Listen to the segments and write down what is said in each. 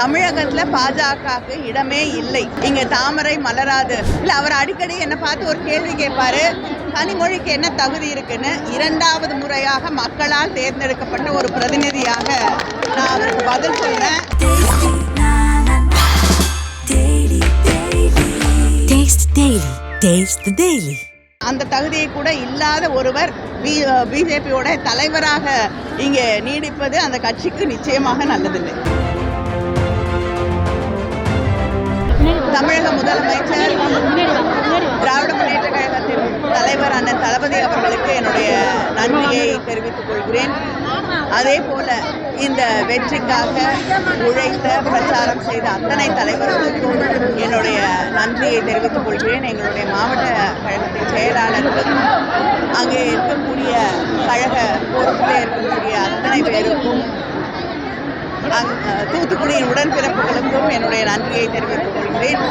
தமிழகத்துல பாஜகவுக்கு இடமே இல்லை. இங்க தாமரை மலராது. இல்ல அவர் அடிக்கடி என்ன பார்த்து ஒரு கேள்வி கேட்பாரு. கனிமொழிக்கு என்ன தகுதி இருக்குன்னு இரண்டாவது முறையாக மக்களால் தேர்ந்தெடுக்கப்பட்ட ஒரு பிரதிநிதியாக நான் அவருக்கு பதில் சொல்றேன். அந்த தகுதியை கூட இல்லாத ஒருவர் பிஜேபியோட தலைவராக இங்கே நீடிப்பது அந்த கட்சிக்கு நிச்சயமாக நல்லதில்லை. தமிழக முதலமைச்சர் திராவிட முன்னேற்ற கழகத்தின் தலைவர் அண்ணன் தளபதி அவர்களுக்கு என்னுடைய நன்றியை தெரிவித்துக் கொள்கிறேன். அதே போல இந்த வெற்றிக்காக உழைத்த பிரச்சாரம் செய்த அத்தனை தலைவர்களுக்கும் என்னுடைய நன்றியை தெரிவித்துக் கொள்கிறேன். எங்களுடைய மாவட்ட கழகத்தின் செயலாளர்களுக்கும் அங்கே இருக்கக்கூடிய கழக பொறுப்பில் இருக்கக்கூடிய அத்தனை பேருக்கும் தூத்துக்குடியின் உடன்பிறப்புகளுக்கும் என்னுடைய நன்றியை தெரிவித்துக் கொள்கிறேன்.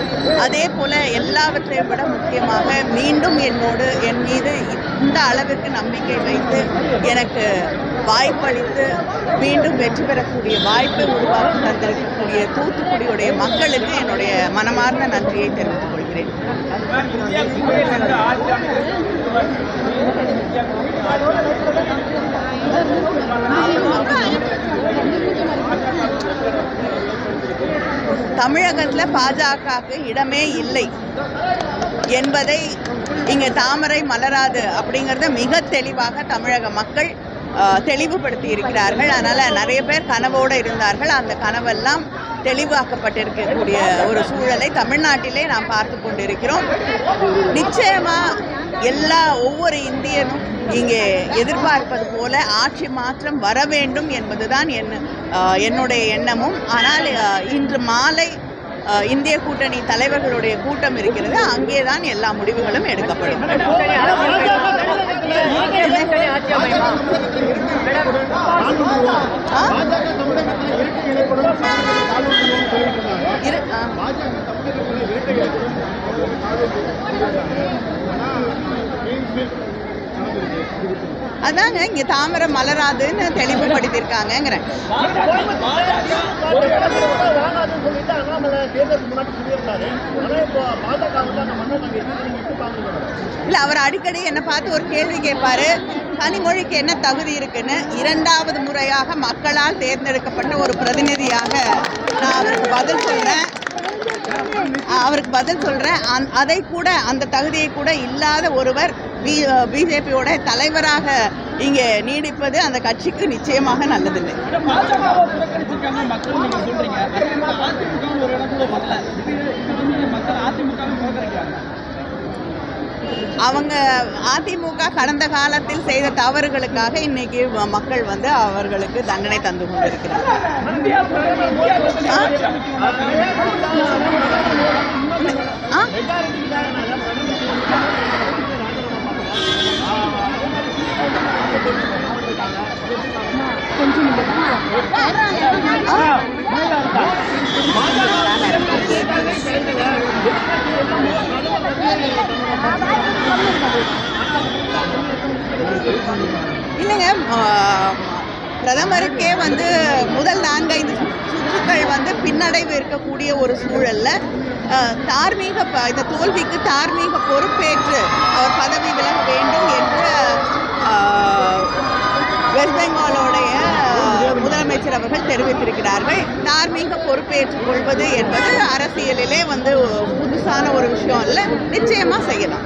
அதே போல எல்லாவற்றையும் விட முக்கியமாக மீண்டும் என்னோடு என் மீது இந்த அளவுக்கு நம்பிக்கை வைத்து எனக்கு வாய்ப்பளித்து மீண்டும் வெற்றி பெறக்கூடிய வாய்ப்பை உருவாக்கி தந்திருக்கக்கூடிய தூத்துக்குடியுடைய மக்களுக்கு என்னுடைய மனமார்ந்த நன்றியை தெரிவித்துக் கொள்கிறேன். தமிழகத்தில் பாஜகவுக்கு இடமே இல்லை என்பதை இங்கே தாமரை மலராது அப்படிங்கிறத மிக தெளிவாக தமிழக மக்கள் தெளிவுபடுத்தி இருக்கிறார்கள். அதனால் நிறைய பேர் கனவோடு இருந்தார்கள். அந்த கனவெல்லாம் தெளிவாக்கப்பட்டிருக்கக்கூடிய ஒரு சூழலை தமிழ்நாட்டிலே நாம் பார்த்து கொண்டிருக்கிறோம். நிச்சயமாக எல்லா ஒவ்வொரு இந்தியனும் இங்கே எதிர்பார்ப்பது போல ஆட்சி மாற்றம் வர வேண்டும் என்பதுதான் என் என்னுடைய எண்ணமும். ஆனால் இன்று மாலை இந்திய கூட்டணி தலைவர்களுடைய கூட்டம் இருக்கிறது. அங்கே தான் எல்லா முடிவுகளும் எடுக்கப்படும். ஆ? வேட்டையாடும் அதாங்க இங்க தாமரை மலராதுன்னு தெளிவுபடுத்தியிருக்காங்கங்கிறேன். இல்ல அவர் அடிக்கடி என்ன பார்த்து ஒரு கேள்வி கேட்பாரு. கனிமொழிக்கு என்ன தகுதி இருக்குன்னு இரண்டாவது முறையாக மக்களால் தேர்ந்தெடுக்கப்பட்ட ஒரு பிரதிநிதியாக நான் அவருக்கு பதில் சொல்றேன். அவருக்கு பதில் சொல்றேன். அந்- அதை கூட அந்த தகுதியை கூட இல்லாத ஒருவர் பி பிஜேபியோட தலைவராக இங்கே நீடிப்பது அந்த கட்சிக்கு நிச்சயமாக நல்லதில்லை. அவங்க அதிமுக கடந்த காலத்தில் செய்த தவறுகளுக்காக இன்னைக்கு மக்கள் வந்து அவர்களுக்கு தண்டனை தந்து கொண்டிருக்கிறார் இல்லைங்க பிரதமருக்கே வந்து முதல் நான்கைந்து சுற்றுக்கள் வந்து பின்னடைவு இருக்கக்கூடிய ஒரு சூழலில் தார்மீக ப- இந்த தோல்விக்கு தார்மீக பொறுப்பேற்று அவர் பதவி விலக வேண்டும் என்று வெஸ்ட் பெங்காலோடைய முதலமைச்சர் அவர்கள் தெரிவித்திருக்கிறார்கள். தார்மீக பொறுப்பேற்றுக் கொள்வது என்பது அரசியலிலே வந்து புதுசான ஒரு விஷயம் இல்லை நிச்சயமா செய்யலாம்.